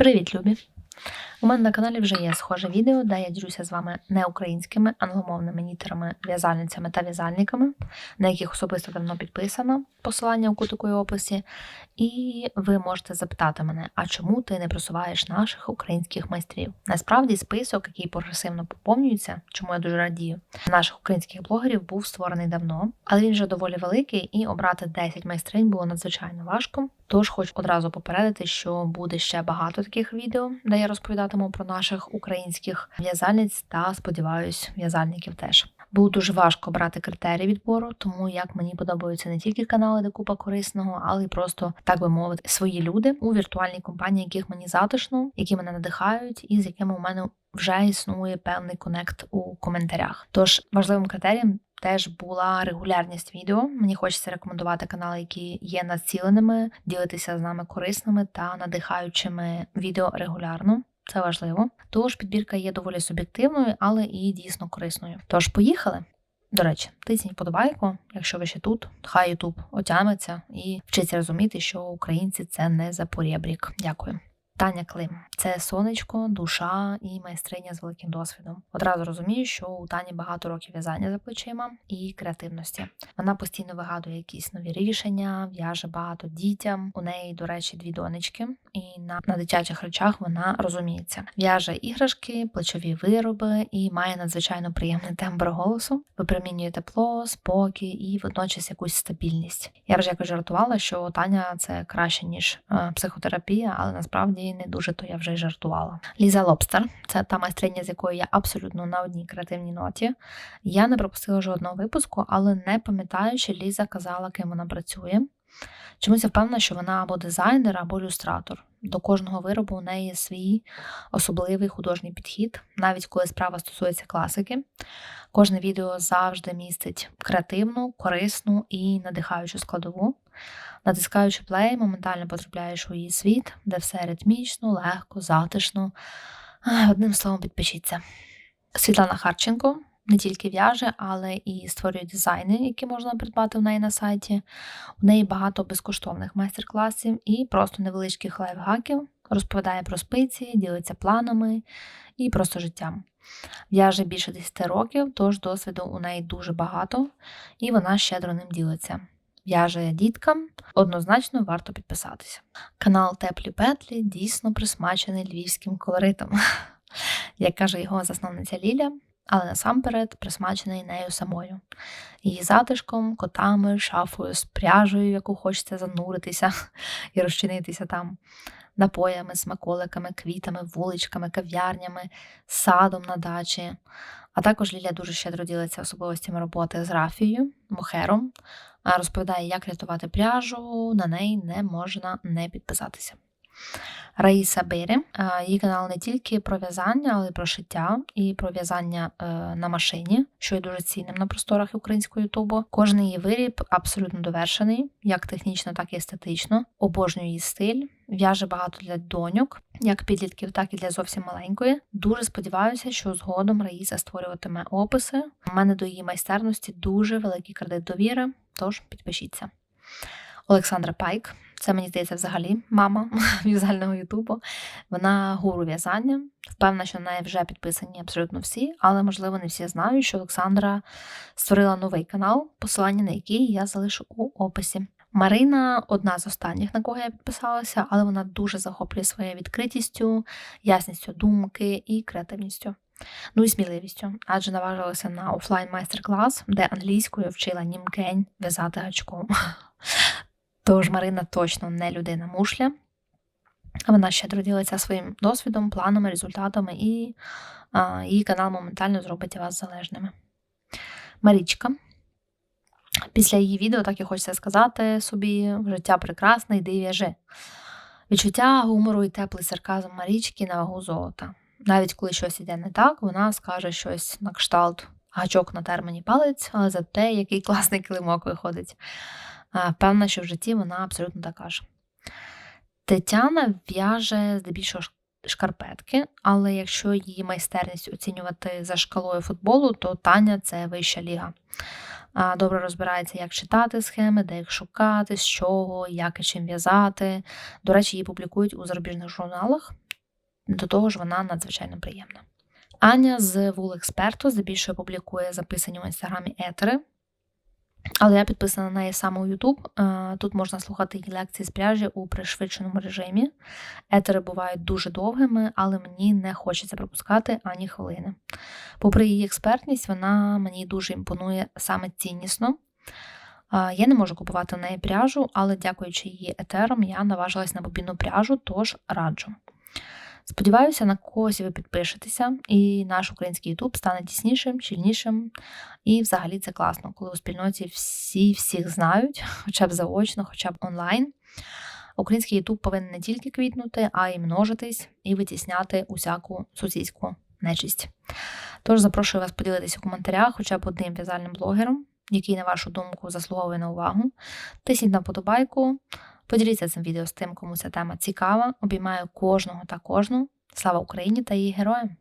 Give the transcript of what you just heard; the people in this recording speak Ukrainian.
Привіт, любі! У мене на каналі вже є схоже відео, де я ділюся з вами не українськими англомовними нітерами, в'язальницями та в'язальниками, на яких особисто давно підписано посилання у кутику і описі. І ви можете запитати мене, а чому ти не просуваєш наших українських майстрів? Насправді список, який прогресивно поповнюється, чому я дуже радію, наших українських блогерів був створений давно, але він вже доволі великий, і обрати 10 майстринь було надзвичайно важко. Тож хочу одразу попередити, що буде ще багато таких відео, де я розповідатиму про наших українських в'язальниць та сподіваюсь, в'язальників теж. Було дуже важко брати критерії відбору, тому як мені подобаються не тільки канали, де купа корисного, але й просто так би мовити, свої люди у віртуальній компанії, яких мені затишно, які мене надихають, і з якими у мене вже існує певний конект у коментарях. Тож важливим критерієм. Теж була регулярність відео. Мені хочеться рекомендувати канали, які є націленими, ділитися з нами корисними та надихаючими відео регулярно. Це важливо. Тож підбірка є доволі суб'єктивною, але і дійсно корисною. Тож поїхали. До речі, тисніть подобайку, якщо ви ще тут. Хай Ютуб отямиться і вчиться розуміти, що українці це не за порєбрік. Дякую. Таня Клим це сонечко, душа і майстриня з великим досвідом. Одразу розумію, що у Тані багато років в'язання за плечима і креативності. Вона постійно вигадує якісь нові рішення, в'яже багато дітям. У неї, до речі, дві донечки, і на, на дитячих речах вона розуміється. В'яже іграшки, плечові вироби і має надзвичайно приємний тембр голосу. Випромінює тепло, спокій і водночас якусь стабільність. Я вже якось жартувала, що Таня це краще ніж е, психотерапія, але насправді не дуже то я вже й жартувала. Ліза Лобстер це та майстриня, з якою я абсолютно на одній креативній ноті. Я не пропустила жодного випуску, але не пам'ятаю, чи Ліза казала, ким вона працює. Чомусь я впевнена, що вона або дизайнер, або ілюстратор. До кожного виробу у неї свій особливий художній підхід, навіть коли справа стосується класики. Кожне відео завжди містить креативну, корисну і надихаючу складову. Натискаючи плей, моментально потрапляєш у її світ, де все ритмічно, легко, затишно. Одним словом, підпишіться. Світлана Харченко не тільки в'яже, але і створює дизайни, які можна придбати в неї на сайті. У неї багато безкоштовних майстер-класів і просто невеличких лайфхаків. Розповідає про спиці, ділиться планами і просто життям. В'яже більше 10 років, тож досвіду у неї дуже багато, і вона щедро ним ділиться. В'яже діткам, однозначно варто підписатися. Канал Теплі Петлі дійсно присмачений львівським колоритом, як каже його засновниця Ліля, але насамперед присмачений нею самою, її затишком, котами, шафою, з пряжею, в яку хочеться зануритися і розчинитися там, напоями, смаколиками, квітами, вуличками, кав'ярнями, садом на дачі. А також Ліля дуже щедро ділиться особливостями роботи з рафією, мохером, розповідає, як рятувати пряжу, на неї не можна не підписатися. Раїса Бері, її канал не тільки про в'язання, але й про шиття і про в'язання е, на машині, що є дуже цінним на просторах українського ютубу. Кожен її виріб абсолютно довершений, як технічно, так і естетично. Обожнює її стиль, в'яже багато для доньок, як підлітків, так і для зовсім маленької. Дуже сподіваюся, що згодом Раїса створюватиме описи. У мене до її майстерності дуже великий кредит довіри, тож підпишіться. Олександра Пайк. Це мені здається взагалі мама в'язального Ютубу. Вона гуру в'язання. Впевнена, що на неї вже підписані абсолютно всі, але, можливо, не всі знають, що Олександра створила новий канал, посилання на який я залишу у описі. Марина одна з останніх, на кого я підписалася, але вона дуже захоплює своєю відкритістю, ясністю думки і креативністю. Ну і сміливістю, адже наважилася на офлайн майстер-клас, де англійською вчила німкень в'язати гачком. Тож Марина точно не людина мушля. Вона щедро ділиться своїм досвідом, планами, результатами, і а, її канал моментально зробить вас залежними. Марічка. Після її відео так і хочеться сказати собі: життя прекрасне, йди в'яжи. Відчуття гумору і теплий сарказм Марічки на вагу золота. Навіть коли щось іде не так, вона скаже щось на кшталт гачок на терміні палець, але за те, який класний килимок виходить. Певна, що в житті вона абсолютно така ж. Тетяна в'яже здебільшого шкарпетки, але якщо її майстерність оцінювати за шкалою футболу, то Таня це вища ліга. Добре розбирається, як читати схеми, де їх шукати, з чого, як і чим в'язати. До речі, її публікують у зарубіжних журналах, До того ж, вона надзвичайно приємна. Аня з Вул Експерту здебільшого публікує записані у інстаграмі етери. Але я підписана на неї саме у YouTube. Е, Тут можна слухати її лекції з пляжі у пришвидшеному режимі. Етери бувають дуже довгими, але мені не хочеться пропускати ані хвилини. Попри її експертність, вона мені дуже імпонує саме ціннісно. Е, Я не можу купувати в неї пряжу, але дякуючи її етерам, я наважилась на бобінну пряжу, тож раджу. Сподіваюся, на когось ви підпишетеся, і наш український YouTube стане тіснішим, щільнішим. І взагалі це класно, коли у спільноті всі всіх знають, хоча б заочно, хоча б онлайн. Український YouTube повинен не тільки квітнути, а й множитись і витісняти усяку сусідську нечисть. Тож запрошую вас поділитися у коментарях хоча б одним в'язальним блогером, який, на вашу думку, заслуговує на увагу. Тисніть на вподобайку, поділіться цим відео з тим, кому ця тема цікава. Обіймаю кожного та кожну. Слава Україні та її героям!